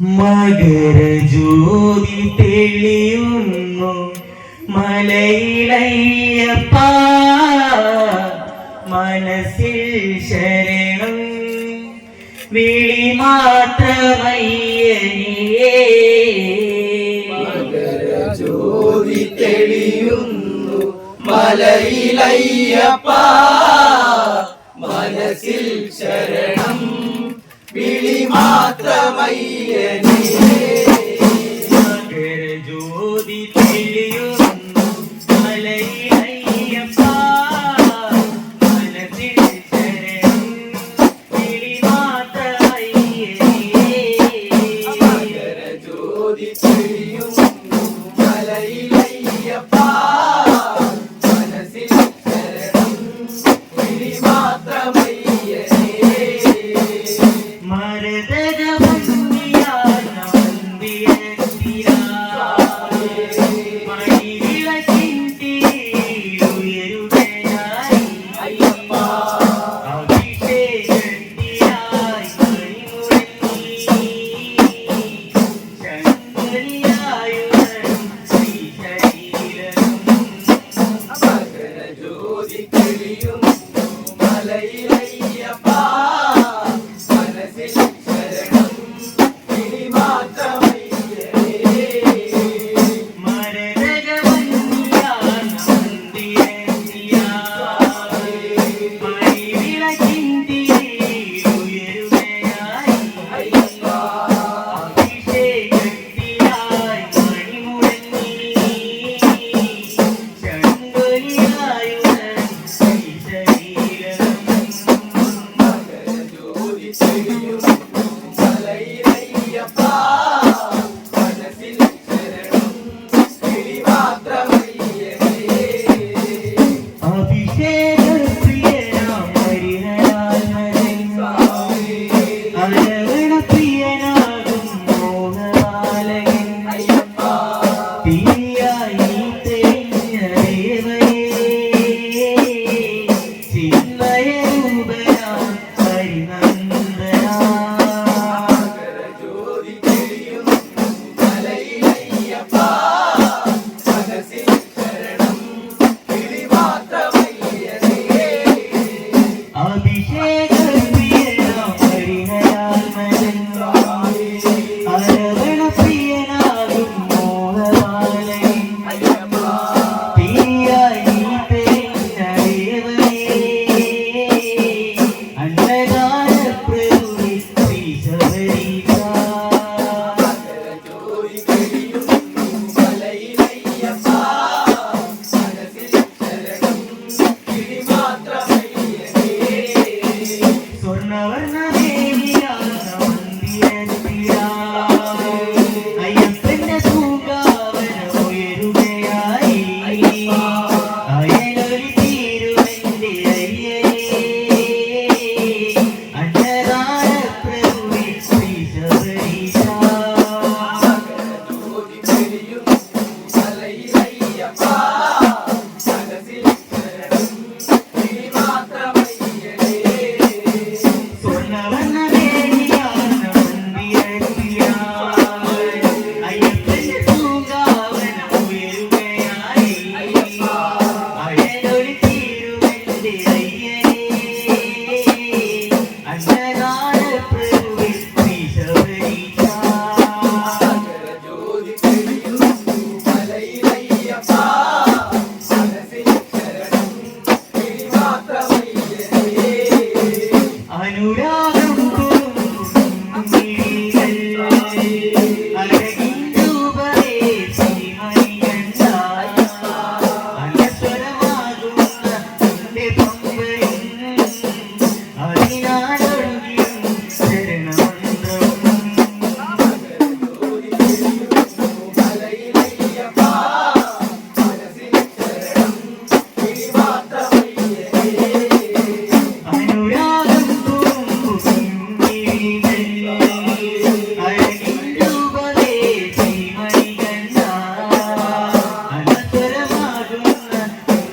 മകരജ്യോതി തെളിയുന്നു. മലയിളയ്യപ്പ മനസ്സിൽ ശരണം. വിളി മാത്രമയ്യനിയേ. ജ്യോതി തെളിയുന്നു. മലയിളയ്യപ്പ മനസ്സിൽ మాత్రమయ్యే மருதக and beyond.